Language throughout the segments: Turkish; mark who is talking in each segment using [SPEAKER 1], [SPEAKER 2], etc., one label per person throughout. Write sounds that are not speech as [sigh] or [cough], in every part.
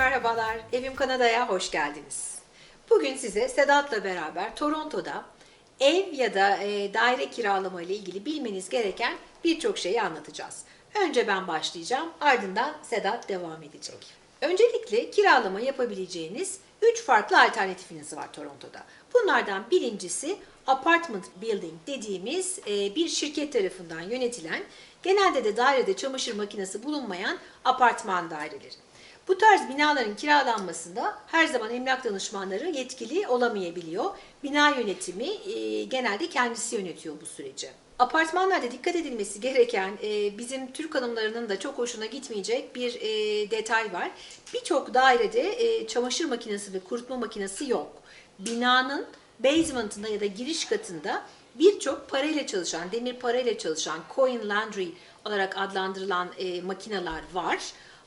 [SPEAKER 1] merhabalar. Evim Kanada'ya hoş geldiniz. Bugün size Sedat'la beraber Toronto'da ev ya da e, daire kiralama ile ilgili bilmeniz gereken birçok şeyi anlatacağız. Önce ben başlayacağım, ardından Sedat devam edecek. Öncelikle kiralama yapabileceğiniz 3 farklı alternatifiniz var Toronto'da. Bunlardan birincisi apartment building dediğimiz e, bir şirket tarafından yönetilen, genelde de dairede çamaşır makinesi bulunmayan apartman daireleri. Bu tarz binaların kiralanmasında her zaman emlak danışmanları yetkili olamayabiliyor. Bina yönetimi e, genelde kendisi yönetiyor bu süreci. Apartmanlarda dikkat edilmesi gereken e, bizim Türk hanımlarının da çok hoşuna gitmeyecek bir e, detay var. Birçok dairede e, çamaşır makinesi ve kurutma makinesi yok. Binanın basement'ında ya da giriş katında birçok parayla çalışan, demir parayla çalışan coin laundry olarak adlandırılan e, makineler var.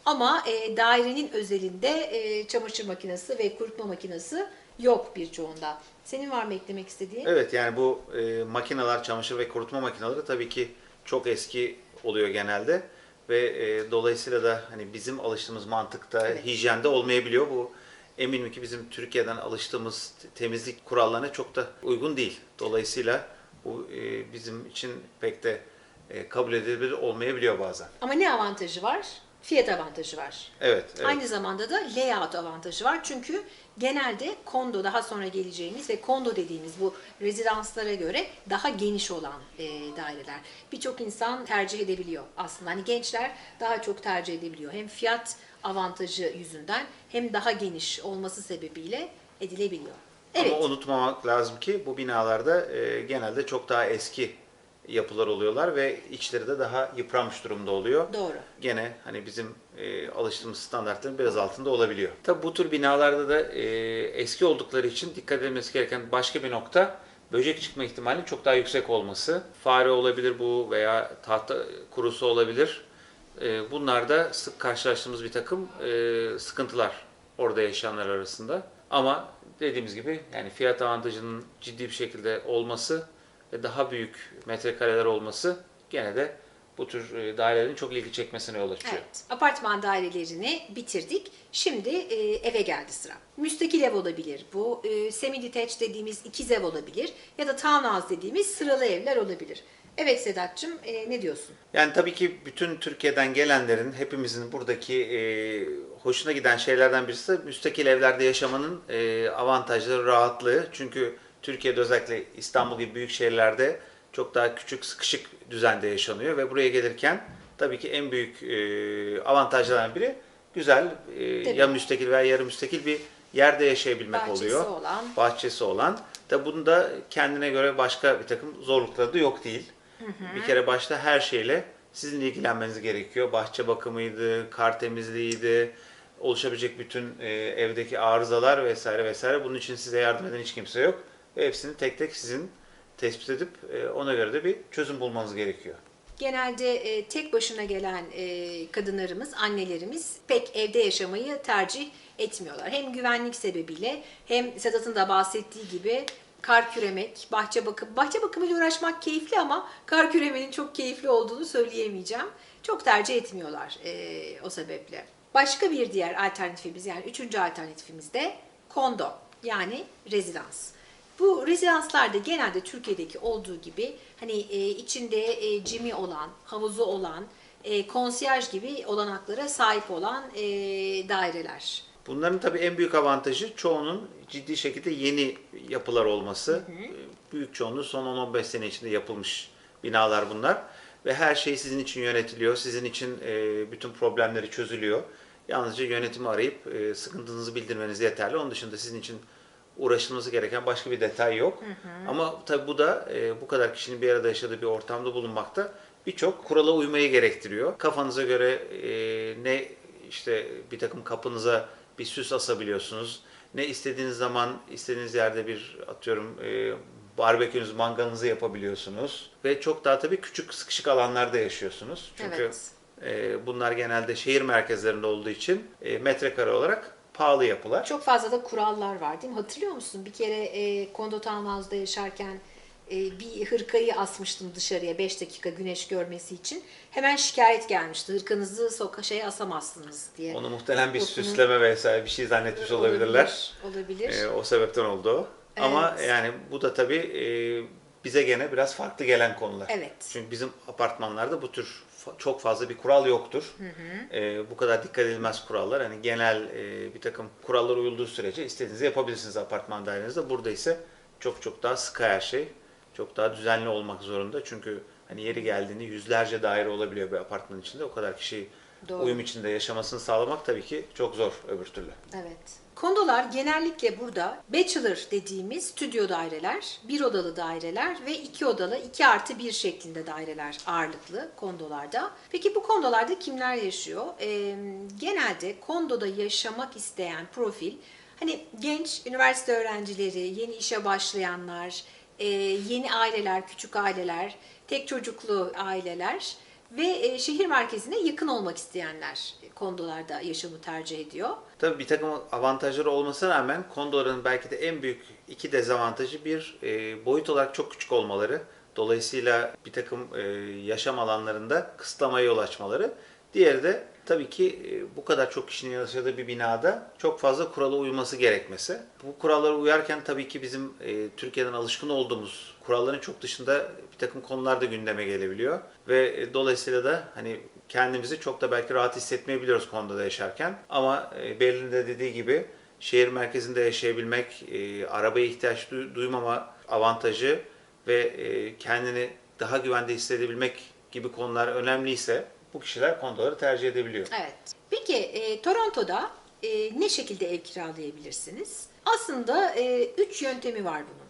[SPEAKER 1] Ama e, dairenin özelinde e, çamaşır makinesi ve kurutma makinesi yok birçoğunda. Senin var mı eklemek istediğin?
[SPEAKER 2] Evet yani bu e, makineler, çamaşır ve kurutma makineleri tabii ki çok eski oluyor genelde ve e, dolayısıyla da hani bizim alıştığımız mantıkta
[SPEAKER 1] Evet.
[SPEAKER 2] hijyende olmayabiliyor. Bu eminim ki bizim Türkiye'den alıştığımız temizlik kurallarına çok da uygun değil. Dolayısıyla bu e, bizim için pek de e, kabul edilebilir olmayabiliyor bazen.
[SPEAKER 1] Ama ne avantajı var? Fiyat avantajı var.
[SPEAKER 2] Evet, evet.
[SPEAKER 1] Aynı zamanda da layout avantajı var. Çünkü genelde kondo daha sonra geleceğimiz ve kondo dediğimiz bu rezidanslara göre daha geniş olan e, daireler. Birçok insan tercih edebiliyor aslında. Hani gençler daha çok tercih edebiliyor. Hem fiyat avantajı yüzünden hem daha geniş olması sebebiyle edilebiliyor. Evet.
[SPEAKER 2] Ama unutmamak lazım ki bu binalarda e, genelde çok daha eski yapılar oluyorlar ve içleri de daha yıpranmış durumda oluyor.
[SPEAKER 1] Doğru.
[SPEAKER 2] Gene hani bizim e, alıştığımız standartların biraz altında olabiliyor. Tabi bu tür binalarda da e, eski oldukları için dikkat edilmesi gereken başka bir nokta böcek çıkma ihtimalinin çok daha yüksek olması. Fare olabilir bu veya tahta kurusu olabilir. E, bunlar da sık karşılaştığımız bir takım e, sıkıntılar orada yaşayanlar arasında. Ama dediğimiz gibi yani fiyat avantajının ciddi bir şekilde olması daha büyük metrekareler olması gene de bu tür e, dairelerin çok ilgi çekmesine yol açıyor.
[SPEAKER 1] Evet, apartman dairelerini bitirdik. Şimdi e, eve geldi sıra. Müstakil ev olabilir bu, e, semi-detached dediğimiz ikiz ev olabilir ya da townhouse dediğimiz sıralı evler olabilir. Evet Sedat'cığım e, ne diyorsun?
[SPEAKER 2] Yani tabii ki bütün Türkiye'den gelenlerin, hepimizin buradaki e, hoşuna giden şeylerden birisi de müstakil evlerde yaşamanın e, avantajları, rahatlığı. Çünkü Türkiye'de özellikle İstanbul gibi büyük şehirlerde çok daha küçük, sıkışık düzende yaşanıyor ve buraya gelirken tabii ki en büyük e, avantajlardan biri güzel, e, ya müstakil veya yarı müstakil bir yerde yaşayabilmek
[SPEAKER 1] Bahçesi
[SPEAKER 2] oluyor.
[SPEAKER 1] olan.
[SPEAKER 2] Bahçesi olan. Da bunda kendine göre başka bir takım zorlukları da yok değil. Bir kere başta her şeyle sizin ilgilenmeniz gerekiyor. Bahçe bakımıydı, kar temizliğiydi, oluşabilecek bütün e, evdeki arızalar vesaire vesaire. Bunun için size yardım eden hiç kimse yok. Hepsini tek tek sizin tespit edip e, ona göre de bir çözüm bulmanız gerekiyor.
[SPEAKER 1] Genelde e, tek başına gelen e, kadınlarımız, annelerimiz pek evde yaşamayı tercih etmiyorlar. Hem güvenlik sebebiyle hem Sedat'ın da bahsettiği gibi kar küremek, bahçe bakım. Bahçe bakımıyla uğraşmak keyifli ama kar küremenin çok keyifli olduğunu söyleyemeyeceğim. Çok tercih etmiyorlar o sebeple. Başka bir diğer alternatifimiz yani üçüncü alternatifimiz de kondo yani rezidans. Bu rezidanslarda genelde Türkiye'deki olduğu gibi hani e, içinde e, cimi olan, havuzu olan, e, konsiyerj gibi olanaklara sahip olan e, daireler.
[SPEAKER 2] Bunların tabii en büyük avantajı çoğunun ciddi şekilde yeni yapılar olması. Büyük çoğunluğu son 10-15 sene içinde yapılmış binalar bunlar. Ve her şey sizin için yönetiliyor. Sizin için e, bütün problemleri çözülüyor. Yalnızca yönetimi arayıp e, sıkıntınızı bildirmeniz yeterli. Onun dışında sizin için uğraşılması gereken başka bir detay yok. Ama tabii bu da e, bu kadar kişinin bir arada yaşadığı bir ortamda bulunmakta birçok kurala uymayı gerektiriyor. Kafanıza göre e, ne işte bir takım kapınıza bir süs asabiliyorsunuz. Ne istediğiniz zaman istediğiniz yerde bir atıyorum e, barbekünüz, mangalınızı yapabiliyorsunuz. Ve çok daha tabii küçük sıkışık alanlarda yaşıyorsunuz. Çünkü
[SPEAKER 1] Evet.
[SPEAKER 2] e, bunlar genelde şehir merkezlerinde olduğu için e, metrekare olarak pahalı yapılar.
[SPEAKER 1] Çok fazla da kurallar var değil mi? Hatırlıyor musun? Bir kere e, kondo townhouse'da yaşarken e, bir hırkayı asmıştım dışarıya 5 dakika güneş görmesi için. Hemen şikayet gelmişti. Hırkanızı soka şeye asamazsınız diye.
[SPEAKER 2] Onu muhtemelen bir
[SPEAKER 1] Dokunu-
[SPEAKER 2] süsleme vesaire bir şey zannetmiş olabilirler.
[SPEAKER 1] Olabilir.
[SPEAKER 2] Ee, o sebepten oldu o. Ama
[SPEAKER 1] Evet.
[SPEAKER 2] yani bu da tabii e, bize gene biraz farklı gelen konular.
[SPEAKER 1] Evet.
[SPEAKER 2] Çünkü bizim apartmanlarda bu tür çok fazla bir kural yoktur. Ee, bu kadar dikkat edilmez kurallar. Hani genel e, bir takım kurallar uyulduğu sürece istediğinizi yapabilirsiniz apartman dairenizde. Burada ise çok çok daha sıkı her şey. Çok daha düzenli olmak zorunda. Çünkü hani yeri geldiğinde yüzlerce daire olabiliyor bir apartman içinde. O kadar kişi
[SPEAKER 1] Doğru.
[SPEAKER 2] uyum içinde yaşamasını sağlamak tabii ki çok zor öbür türlü.
[SPEAKER 1] Evet. Kondolar genellikle burada bachelor dediğimiz stüdyo daireler, bir odalı daireler ve iki odalı 2 artı 1 şeklinde daireler ağırlıklı kondolarda. Peki bu kondolarda kimler yaşıyor? Ee, genelde kondoda yaşamak isteyen profil hani genç üniversite öğrencileri, yeni işe başlayanlar, e, yeni aileler, küçük aileler, tek çocuklu aileler ve e, şehir merkezine yakın olmak isteyenler kondolarda yaşamı tercih ediyor.
[SPEAKER 2] Tabii bir takım avantajları olmasına rağmen kondoların belki de en büyük iki dezavantajı bir e, boyut olarak çok küçük olmaları. Dolayısıyla bir takım e, yaşam alanlarında kısıtlamaya yol açmaları. Diğeri de tabii ki e, bu kadar çok kişinin yaşadığı bir binada çok fazla kurala uyması gerekmesi. Bu kurallara uyarken tabii ki bizim e, Türkiye'den alışkın olduğumuz kuralların çok dışında bir takım konular da gündeme gelebiliyor. Ve e, dolayısıyla da hani kendimizi çok da belki rahat hissetmeyebiliyoruz konuda yaşarken. Ama e, Berlin'de de dediği gibi şehir merkezinde yaşayabilmek, e, arabaya ihtiyaç duy- duymama avantajı ve e, kendini daha güvende hissedebilmek gibi konular önemliyse bu kişiler kondoları tercih edebiliyor.
[SPEAKER 1] Evet. Peki e, Toronto'da e, ne şekilde ev kiralayabilirsiniz? Aslında e, üç yöntemi var bunun.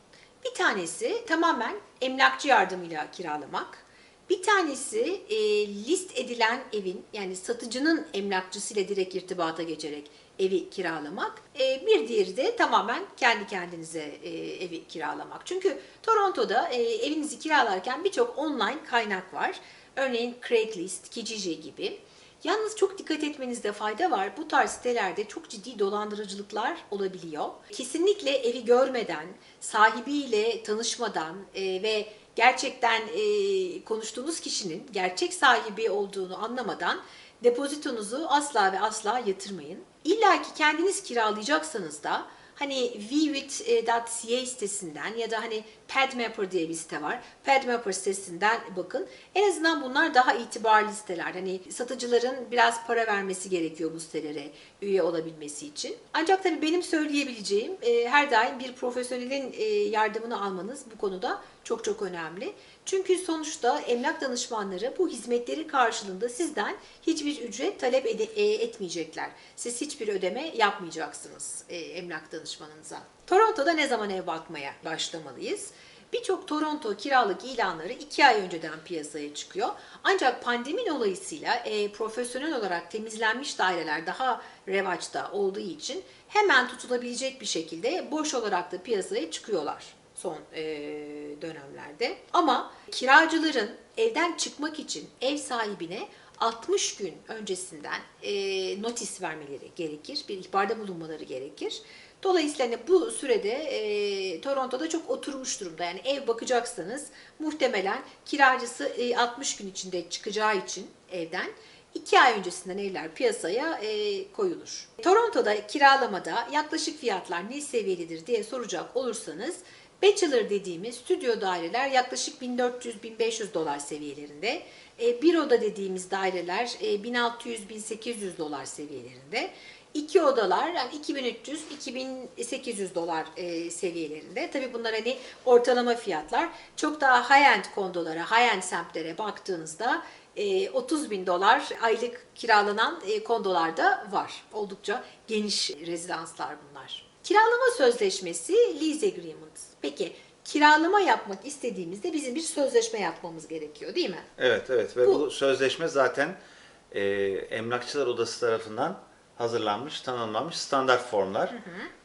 [SPEAKER 1] Bir tanesi tamamen emlakçı yardımıyla kiralamak. Bir tanesi e, list edilen evin yani satıcının emlakçısıyla direkt irtibata geçerek evi kiralamak. E, bir diğeri de tamamen kendi kendinize e, evi kiralamak. Çünkü Toronto'da e, evinizi kiralarken birçok online kaynak var. Örneğin Craigslist, Kijiji gibi. Yalnız çok dikkat etmenizde fayda var. Bu tarz sitelerde çok ciddi dolandırıcılıklar olabiliyor. Kesinlikle evi görmeden, sahibiyle tanışmadan e, ve gerçekten e, konuştuğunuz kişinin gerçek sahibi olduğunu anlamadan depozitonuzu asla ve asla yatırmayın. İlla ki kendiniz kiralayacaksanız da hani vivit.ca sitesinden ya da hani Padmapper diye bir site var. Padmapper sitesinden bakın. En azından bunlar daha itibarlı siteler. Hani satıcıların biraz para vermesi gerekiyor bu sitelere üye olabilmesi için. Ancak tabii benim söyleyebileceğim e, her daim bir profesyonelin e, yardımını almanız bu konuda çok çok önemli. Çünkü sonuçta emlak danışmanları bu hizmetleri karşılığında sizden hiçbir ücret talep e, etmeyecekler. Siz hiçbir ödeme yapmayacaksınız e, emlak danışmanınıza. Toronto'da ne zaman ev bakmaya başlamalıyız? Birçok Toronto kiralık ilanları iki ay önceden piyasaya çıkıyor. Ancak pandemi dolayısıyla e, profesyonel olarak temizlenmiş daireler daha revaçta olduğu için hemen tutulabilecek bir şekilde boş olarak da piyasaya çıkıyorlar son e, dönemlerde. Ama kiracıların evden çıkmak için ev sahibine 60 gün öncesinden e, notis vermeleri gerekir. Bir ihbarda bulunmaları gerekir. Dolayısıyla hani bu sürede e, Toronto'da çok oturmuş durumda. Yani ev bakacaksanız muhtemelen kiracısı e, 60 gün içinde çıkacağı için evden 2 ay öncesinden evler piyasaya e, koyulur. Toronto'da kiralamada yaklaşık fiyatlar ne seviyededir diye soracak olursanız Bachelor dediğimiz stüdyo daireler yaklaşık 1400-1500 dolar seviyelerinde. E, bir oda dediğimiz daireler e, 1600-1800 dolar seviyelerinde. İki odalar yani 2300-2800 dolar e, seviyelerinde. Tabii bunlar hani ortalama fiyatlar. Çok daha high-end kondolara, high-end semtlere baktığınızda e, 30 bin dolar aylık kiralanan e, kondolarda var. Oldukça geniş rezidanslar bunlar. Kiralama sözleşmesi lease agreement. Peki kiralama yapmak istediğimizde bizim bir sözleşme yapmamız gerekiyor değil mi?
[SPEAKER 2] Evet evet ve
[SPEAKER 1] Bu-
[SPEAKER 2] bu, sözleşme zaten e, Emlakçılar Odası tarafından hazırlanmış, tanımlanmış standart formlar.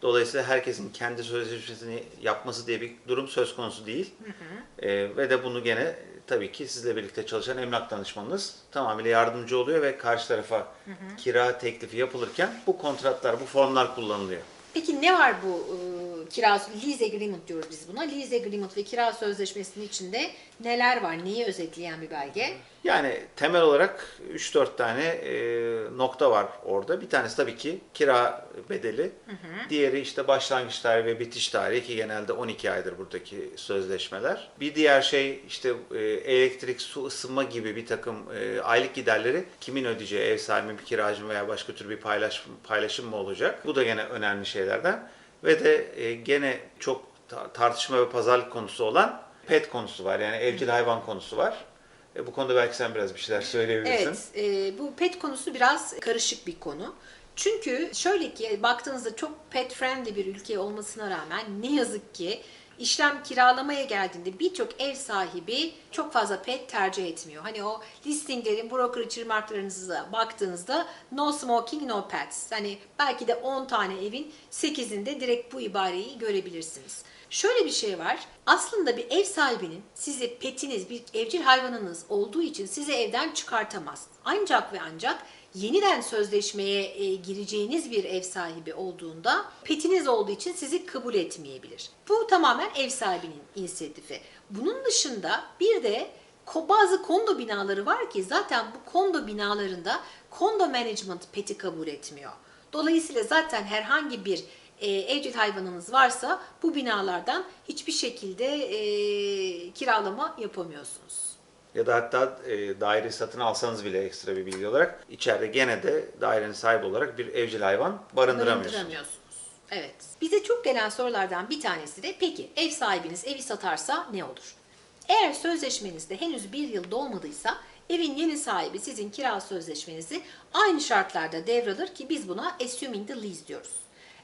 [SPEAKER 2] Dolayısıyla herkesin kendi sözleşmesini yapması diye bir durum söz konusu değil. E, ve de bunu gene tabii ki sizle birlikte çalışan emlak danışmanınız tamamıyla yardımcı oluyor ve karşı tarafa kira teklifi yapılırken bu kontratlar, bu formlar kullanılıyor.
[SPEAKER 1] Peki ne var bu e, kira lease agreement diyoruz biz buna. Lease agreement ve kira sözleşmesinin içinde neler var? Neyi özetleyen bir belge?
[SPEAKER 2] Yani temel olarak 3-4 tane e, nokta var orada. Bir tanesi tabii ki kira bedeli. Diğeri işte başlangıç tarihi ve bitiş tarihi ki genelde 12 aydır buradaki sözleşmeler. Bir diğer şey işte e, elektrik, su, ısınma gibi bir takım e, aylık giderleri kimin ödeyeceği, ev sahibi mi, kiracı mı veya başka tür bir paylaşım, paylaşım mı olacak? Bu da gene önemli şeylerden. Ve de e, gene çok ta- tartışma ve pazarlık konusu olan pet konusu var. Yani evcil hayvan konusu var. E, bu konuda belki sen biraz bir şeyler söyleyebilirsin.
[SPEAKER 1] Evet, e, bu pet konusu biraz karışık bir konu. Çünkü şöyle ki baktığınızda çok pet friendly bir ülke olmasına rağmen ne yazık ki işlem kiralamaya geldiğinde birçok ev sahibi çok fazla pet tercih etmiyor. Hani o listinglerin, brokerage remarklarınıza baktığınızda no smoking, no pets. Hani belki de 10 tane evin 8'inde direkt bu ibareyi görebilirsiniz. Şöyle bir şey var. Aslında bir ev sahibinin size petiniz, bir evcil hayvanınız olduğu için sizi evden çıkartamaz. Ancak ve ancak yeniden sözleşmeye e, gireceğiniz bir ev sahibi olduğunda petiniz olduğu için sizi kabul etmeyebilir. Bu tamamen ev sahibinin inisiyatifi. Bunun dışında bir de bazı kondo binaları var ki zaten bu kondo binalarında kondo management peti kabul etmiyor. Dolayısıyla zaten herhangi bir e, evcil hayvanınız varsa bu binalardan hiçbir şekilde e, kiralama yapamıyorsunuz.
[SPEAKER 2] Ya da hatta e, daireyi satın alsanız bile ekstra bir bilgi olarak içeride gene de dairenin sahibi olarak bir evcil hayvan barındıramıyorsunuz.
[SPEAKER 1] Barındıramıyorsunuz. Evet. Bize çok gelen sorulardan bir tanesi de peki ev sahibiniz evi satarsa ne olur? Eğer sözleşmenizde henüz bir yıl dolmadıysa evin yeni sahibi sizin kira sözleşmenizi aynı şartlarda devralır ki biz buna assuming the lease diyoruz.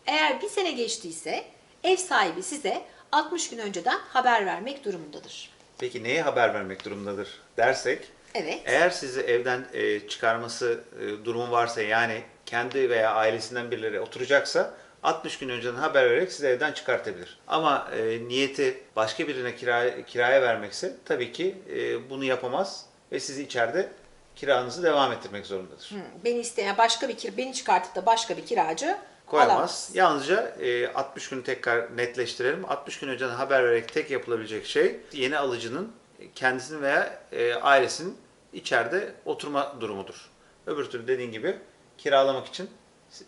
[SPEAKER 1] Eğer bir sene geçtiyse ev sahibi size 60 gün önceden haber vermek durumundadır.
[SPEAKER 2] Peki neye haber vermek durumundadır dersek
[SPEAKER 1] Evet.
[SPEAKER 2] eğer sizi evden e, çıkarması e, durumu varsa yani kendi veya ailesinden birileri oturacaksa 60 gün önceden haber vererek sizi evden çıkartabilir. Ama e, niyeti başka birine kiraya, kiraya vermekse tabii ki e, bunu yapamaz ve sizi içeride kiranızı devam ettirmek zorundadır.
[SPEAKER 1] Hı, Beni isteyen başka bir kira, beni çıkartıp da başka bir kiracı
[SPEAKER 2] Koyamaz.
[SPEAKER 1] alamaz.
[SPEAKER 2] Yalnızca e, 60 günü tekrar netleştirelim. 60 gün önceden haber vererek tek yapılabilecek şey yeni alıcının kendisinin veya e, ailesinin içeride oturma durumudur. Öbür türlü dediğin gibi kiralamak için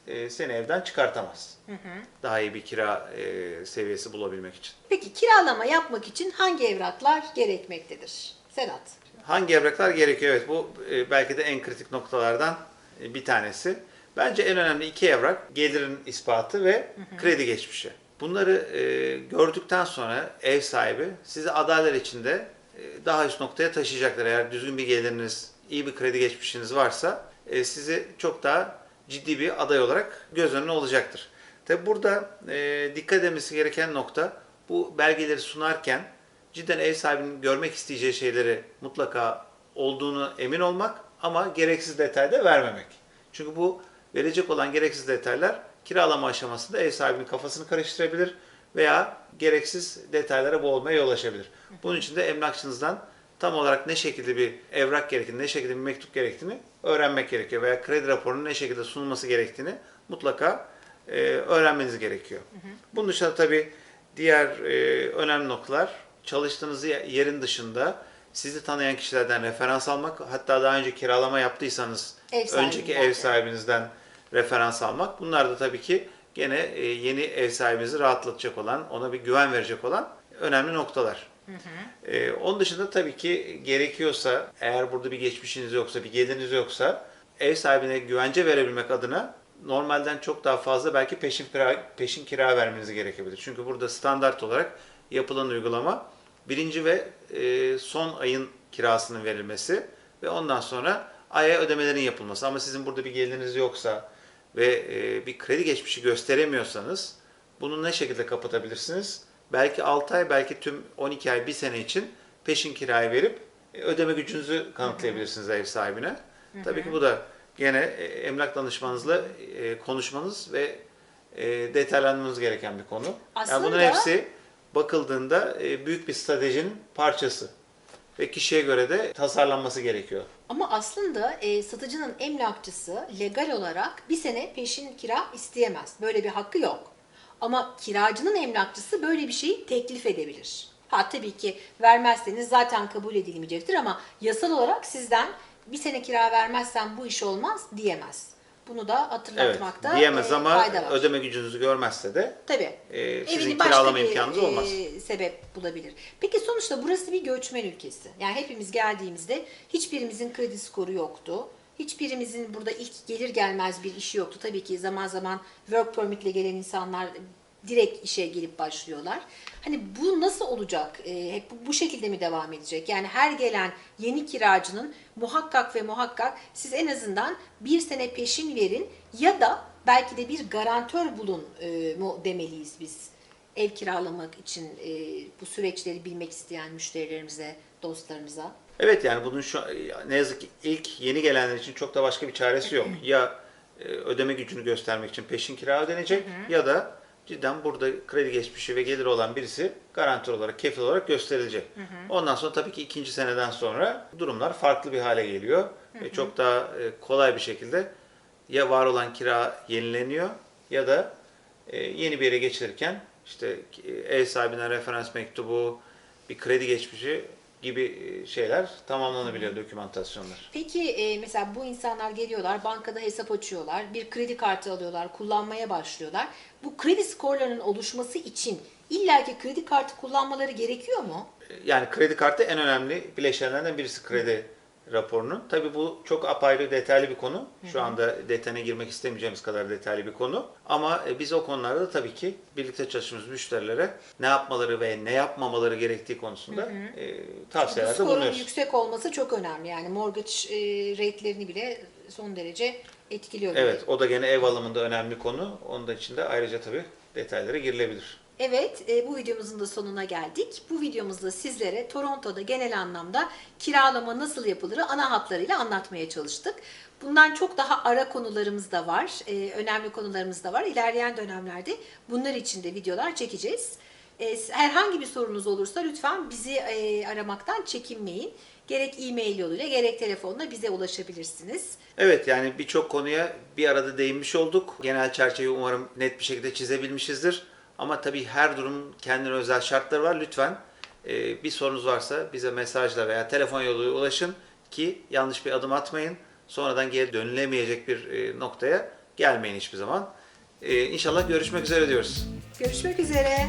[SPEAKER 2] e, seni evden çıkartamaz. Daha iyi bir kira e, seviyesi bulabilmek için.
[SPEAKER 1] Peki kiralama yapmak için hangi evraklar gerekmektedir? Sedat.
[SPEAKER 2] Hangi evraklar gerekiyor? Evet bu e, belki de en kritik noktalardan e, bir tanesi. Bence en önemli iki evrak gelirin ispatı ve kredi geçmişi. Bunları e, gördükten sonra ev sahibi sizi adaylar içinde e, daha üst noktaya taşıyacaklar. Eğer düzgün bir geliriniz, iyi bir kredi geçmişiniz varsa e, sizi çok daha ciddi bir aday olarak göz önüne olacaktır. Tabi burada e, dikkat edilmesi gereken nokta bu belgeleri sunarken cidden ev sahibinin görmek isteyeceği şeyleri mutlaka olduğunu emin olmak ama gereksiz detay da vermemek. Çünkü bu verecek olan gereksiz detaylar kiralama aşamasında ev sahibinin kafasını karıştırabilir veya gereksiz detaylara boğulmaya yol açabilir. Bunun için de emlakçınızdan tam olarak ne şekilde bir evrak gerektiğini, ne şekilde bir mektup gerektiğini öğrenmek gerekiyor veya kredi raporunun ne şekilde sunulması gerektiğini mutlaka e, öğrenmeniz gerekiyor. Bunun dışında tabii diğer e, önemli noktalar çalıştığınız ye- yerin dışında sizi tanıyan kişilerden referans almak, hatta daha önce kiralama yaptıysanız
[SPEAKER 1] Ev
[SPEAKER 2] önceki ev sahibinizden referans almak. Bunlar da tabii ki gene e, yeni ev sahibinizi rahatlatacak olan, ona bir güven verecek olan önemli noktalar. Ee, onun dışında tabii ki gerekiyorsa, eğer burada bir geçmişiniz yoksa, bir geliriniz yoksa, ev sahibine güvence verebilmek adına normalden çok daha fazla belki peşin kira, peşin kira vermeniz gerekebilir. Çünkü burada standart olarak yapılan uygulama birinci ve e, son ayın kirasının verilmesi ve ondan sonra aya ödemelerin yapılması. Ama sizin burada bir geliriniz yoksa ve e, bir kredi geçmişi gösteremiyorsanız bunu ne şekilde kapatabilirsiniz? Belki 6 ay, belki tüm 12 ay, 1 sene için peşin kirayı verip e, ödeme gücünüzü kanıtlayabilirsiniz ev sahibine. Tabii ki bu da gene e, emlak danışmanınızla e, konuşmanız ve e, detaylanmanız gereken bir konu. Yani bunun
[SPEAKER 1] Aslında-
[SPEAKER 2] hepsi bakıldığında e, büyük bir stratejinin parçası ve kişiye göre de tasarlanması gerekiyor.
[SPEAKER 1] Ama aslında e, satıcının emlakçısı legal olarak bir sene peşin kira isteyemez. Böyle bir hakkı yok. Ama kiracının emlakçısı böyle bir şeyi teklif edebilir. Ha tabii ki vermezseniz zaten kabul edilmeyecektir ama yasal olarak sizden bir sene kira vermezsen bu iş olmaz diyemez. Bunu da
[SPEAKER 2] Evet,
[SPEAKER 1] hatırlatmakta
[SPEAKER 2] diyemez
[SPEAKER 1] e,
[SPEAKER 2] ama
[SPEAKER 1] fayda var.
[SPEAKER 2] ödeme gücünüzü görmezse de
[SPEAKER 1] Tabii.
[SPEAKER 2] e, sizin
[SPEAKER 1] Evini
[SPEAKER 2] kiralama imkanınız olmaz.
[SPEAKER 1] e, sebep bulabilir. Peki sonuçta burası bir göçmen ülkesi. Yani hepimiz geldiğimizde hiçbirimizin kredi skoru yoktu. Hiçbirimizin burada ilk gelir gelmez bir işi yoktu. Tabii ki zaman zaman work permit ile gelen insanlar direkt işe gelip başlıyorlar. Hani bu nasıl olacak? E, hep bu, bu şekilde mi devam edecek? Yani her gelen yeni kiracının muhakkak ve muhakkak siz en azından bir sene peşin verin ya da belki de bir garantör bulun e, mu demeliyiz biz ev kiralamak için e, bu süreçleri bilmek isteyen müşterilerimize, dostlarımıza.
[SPEAKER 2] Evet yani bunun şu ne yazık ki ilk yeni gelenler için çok da başka bir çaresi yok. [laughs] Ya e, ödeme gücünü göstermek için peşin kira ödenecek ya da cidden burada kredi geçmişi ve geliri olan birisi garantör olarak, kefil olarak gösterilecek. Ondan sonra tabii ki ikinci seneden sonra durumlar farklı bir hale geliyor. Ve çok daha e, kolay bir şekilde ya var olan kira yenileniyor ya da e, yeni bir yere geçilirken işte e, ev sahibinden referans mektubu, bir kredi geçmişi gibi şeyler tamamlanabiliyor dokümantasyonlar.
[SPEAKER 1] Peki e, mesela bu insanlar geliyorlar, bankada hesap açıyorlar, bir kredi kartı alıyorlar, kullanmaya başlıyorlar. Bu kredi skorlarının oluşması için illaki kredi kartı kullanmaları gerekiyor mu?
[SPEAKER 2] Yani kredi kartı en önemli bileşenlerden birisi kredi raporunun. Tabii bu çok apayrı detaylı bir konu. Şu anda detayına girmek istemeyeceğimiz kadar detaylı bir konu. Ama e, biz o konularda da tabii ki birlikte çalıştığımız müşterilere ne yapmaları ve ne yapmamaları gerektiği konusunda e,
[SPEAKER 1] Bu
[SPEAKER 2] tavsiyelerde
[SPEAKER 1] skorun
[SPEAKER 2] bulunuyoruz.
[SPEAKER 1] yüksek olması çok önemli. Yani mortgage e, rate'lerini bile son derece etkiliyor. gibi.
[SPEAKER 2] Evet, o da gene ev alımında önemli konu. Onun da içinde ayrıca tabii detaylara girilebilir.
[SPEAKER 1] Evet, e, bu videomuzun da sonuna geldik. Bu videomuzda sizlere Toronto'da genel anlamda kiralama nasıl yapılır ana hatlarıyla anlatmaya çalıştık. Bundan çok daha ara konularımız da var, e, önemli konularımız da var. İlerleyen dönemlerde bunlar için de videolar çekeceğiz. E, herhangi bir sorunuz olursa lütfen bizi aramaktan çekinmeyin. Gerek e-mail yoluyla gerek telefonla bize ulaşabilirsiniz.
[SPEAKER 2] Evet yani birçok konuya bir arada değinmiş olduk. Genel çerçeveyi umarım net bir şekilde çizebilmişizdir. Ama tabii her durumun kendine özel şartları var. Lütfen e, bir sorunuz varsa bize mesajla veya telefon yoluyla ulaşın ki yanlış bir adım atmayın. Sonradan geri dönülemeyecek bir e, noktaya gelmeyin hiçbir zaman. E, İnşallah görüşmek üzere diyoruz.
[SPEAKER 1] Görüşmek üzere.